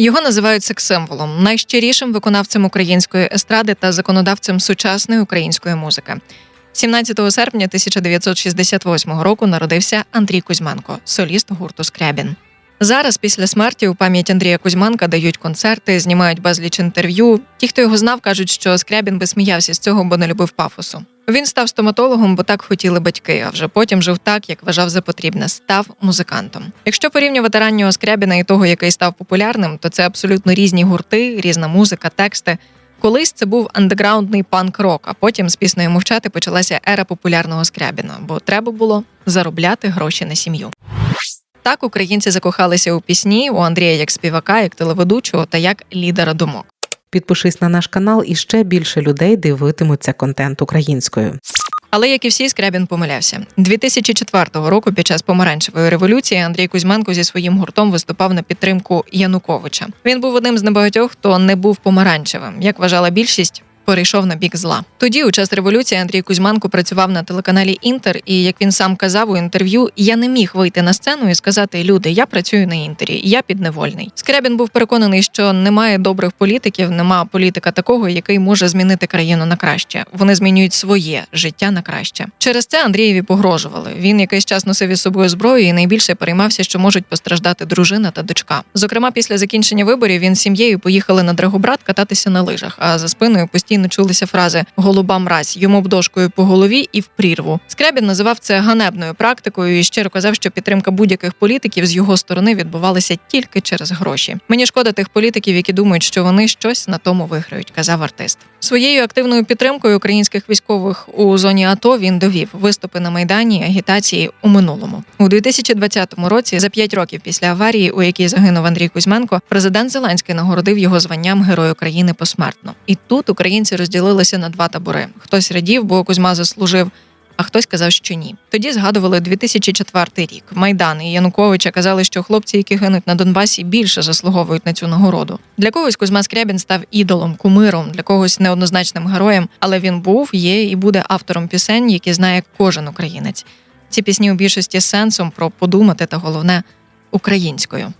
Його називають секс-символом, найщирішим виконавцем української естради та законодавцем сучасної української музики. 17 серпня 1968 року народився Андрій Кузьменко, соліст гурту Скрябін. Зараз, після смерті, у пам'ять Андрія Кузьманка дають концерти, знімають безліч інтерв'ю. Ті, хто його знав, кажуть, що Скрябін би сміявся з цього, бо не любив пафосу. Він став стоматологом, бо так хотіли батьки, а вже потім жив так, як вважав за потрібне, став музикантом. Якщо порівнювати раннього Скрябіна і того, який став популярним, то це абсолютно різні гурти, різна музика, тексти. Колись це був андеграундний панк-рок, а потім з піснею мовчати почалася ера популярного Скрябіна, бо треба було заробляти гроші на сім'ю. Так українці закохалися у пісні у Андрія як співака, як телеведучого та як лідера думок. Підпишись на наш канал, і ще більше людей дивитимуться контент українською. Але як і всі, Скрябін помилявся. 2004 року, під час помаранчевої революції, Андрій Кузьменко зі своїм гуртом виступав на підтримку Януковича. Він був одним з небагатьох, хто не був помаранчевим, як вважала більшість. Перейшов на бік зла. Тоді, у час революції, Андрій Кузьменко працював на телеканалі Інтер, і як він сам казав у інтерв'ю, я не міг вийти на сцену і сказати: люди, я працюю на інтері, я підневольний. Скрябін був переконаний, що немає добрих політиків, нема політика такого, який може змінити країну на краще. Вони змінюють своє життя на краще. Через це Андрієві погрожували. Він якийсь час носив із собою зброю і найбільше переймався, що можуть постраждати дружина та дочка. Зокрема, після закінчення виборів він з сім'єю поїхали на Драгобрат кататися на лижах, а за спиною постійно чулися фрази Голуба мразь, йому б дошкою по голові і в прірву. Скрябін називав це ганебною практикою і щиро казав, що підтримка будь-яких політиків з його сторони відбувалася тільки через гроші. Мені шкода тих політиків, які думають, що вони щось на тому виграють, казав артист. Своєю активною підтримкою українських військових у зоні АТО він довів виступи на майдані агітації у минулому у 2020 році. За п'ять років після аварії, у якій загинув Андрій Кузьменко, президент Зеленський нагородив його званням Герой України посмертно. І тут українці розділилися на два табори: хтось радів, бо Кузьма заслужив. А хтось казав, що ні. Тоді згадували 2004 рік. Майдан і Януковича казали, що хлопці, які гинуть на Донбасі, більше заслуговують на цю нагороду. Для когось Кузьма Скрябін став ідолом, кумиром, для когось неоднозначним героєм, але він був, є і буде автором пісень, які знає кожен українець. Ці пісні у більшості сенсом про подумати та головне українською.